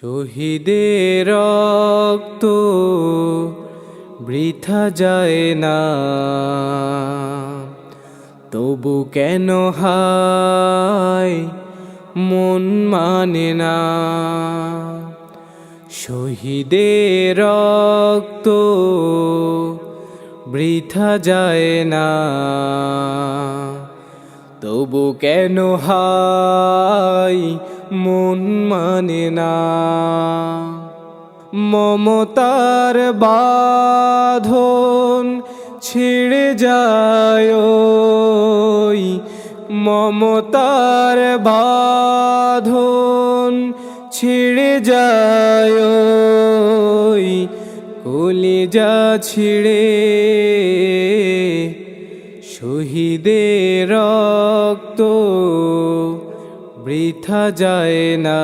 শহীদের রক্ত বৃথা যায় না। তবু কেন হায় মন মানে না? শহীদের রক্ত বৃথা যায় না। তবু কেন হাই মন মানে না। মমতার বাঁধন ছিঁড়ে যায় মমতার বাঁধন ছিঁড়ে যায় কলিজা ছিঁড়ে বৃথা যায় না।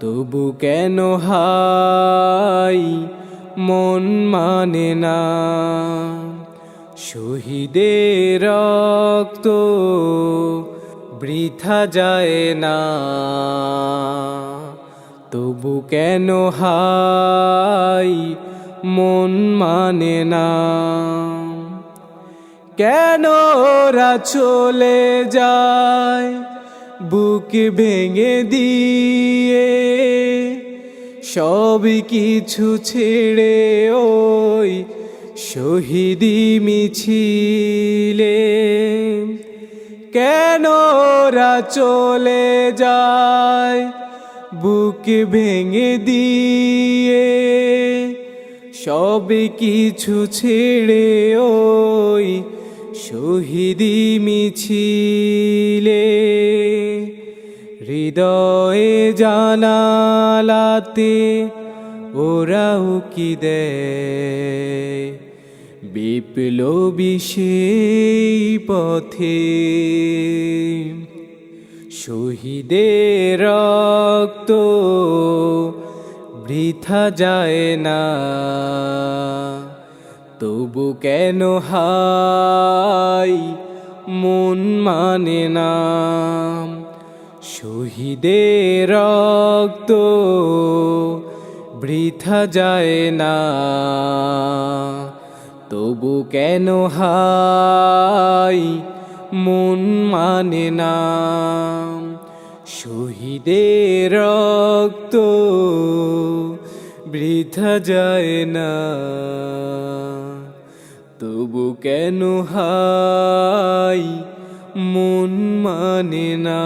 তবু কেন হাই মন মানে না? শহীদের রক্ত বৃথা যায় না। তবু কেন হাই মন মানে না? কেন ওরা চলে যায়? বুক ভেঙে দিয়ে সব কিছু ছেড়ে ওই শহীদি মিছিলে। কেন ওরা চলে যায়? বুক ভেঙে দিয়ে সব কিছু ছেড়ে ওই শহীদি মিছিলে হৃদয়ে জানালাতে ওরাও কি দেয়? বিপ্লবী সেই পথে শহীদের রক্ত বৃথা যায় না। তবু কেন হাই? মন মানে না শহীদের রক্ত বৃথা যায় না। তবু কেন হাই? মন মানে না শহীদের রক্ত বৃথা যায় না। তবু কেন হাই মন মানে না?